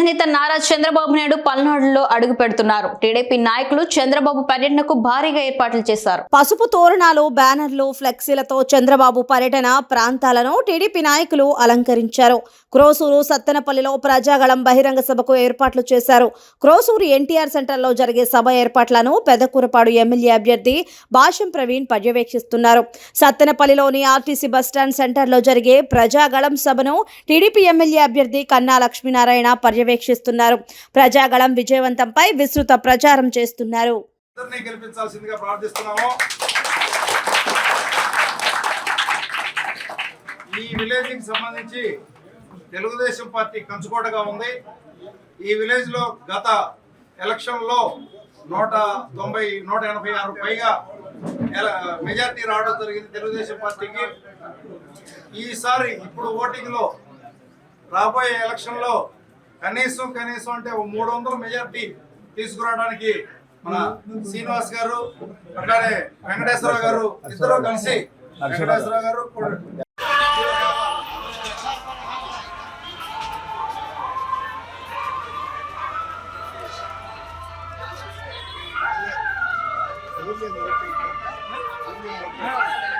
అధినేత నారా చంద్రబాబు నాయుడు పల్నాడులో అడుగు పెడుతున్నారు. టీడీపీ నాయకులు చంద్రబాబు పర్యటనకు భారీగా ఏర్పాట్లు చేశారు. పసుపు తోరణాలు బ్యానర్లు ఫ్లెక్సీలతో చంద్రబాబు పర్యటన ప్రాంతాలను టీడీపీ నాయకులు అలంకరించారు. క్రోసూరు సత్తెనపల్లిలో ప్రజాగళం బహిరంగ సభకు ఏర్పాట్లు చేశారు. క్రోసూరు ఎన్టీఆర్ సెంటర్లో జరిగే సభ ఏర్పాట్లను పెదకూరపాడు ఎమ్మెల్యే అభ్యర్థి భాషం ప్రవీణ్ పర్యవేక్షిస్తున్నారు. సత్తెనపల్లిలోని ఆర్టీసీ బస్టాండ్ సెంటర్లో జరిగే ప్రజాగళం సభను టీడీపీ ఎమ్మెల్యే అభ్యర్థి కన్నా లక్ష్మీనారాయణ పర్యవేక్షిస్తున్నారు. ప్రజాగళం విజయవంతంపై విస్తృత ప్రచారం చేస్తున్నారు. గెలిపించాల్సిందిగా ప్రార్థిస్తున్నాము. ఈ విలేజ్కి సంబంధించి తెలుగుదేశం పార్టీ కంచుకోటగా ఉంది. ఈ విలేజ్లో గత ఎలక్షన్లో నూట తొంభై నూట ఎనభై ఆరు పైగా మెజార్టీ రావడం జరిగింది తెలుగుదేశం పార్టీకి. ఈసారి ఇప్పుడు ఓటింగ్లో రాబోయే ఎలక్షన్లో కనీసం కనీసం అంటే మూడు వందల మెజార్టీ తీసుకురావడానికి మన శ్రీనివాస్ గారు అట్లానే వెంకటేశ్వరరావు గారు ఇద్దరు కలిసి వెంకటేశ్వరరావు గారు Yeah.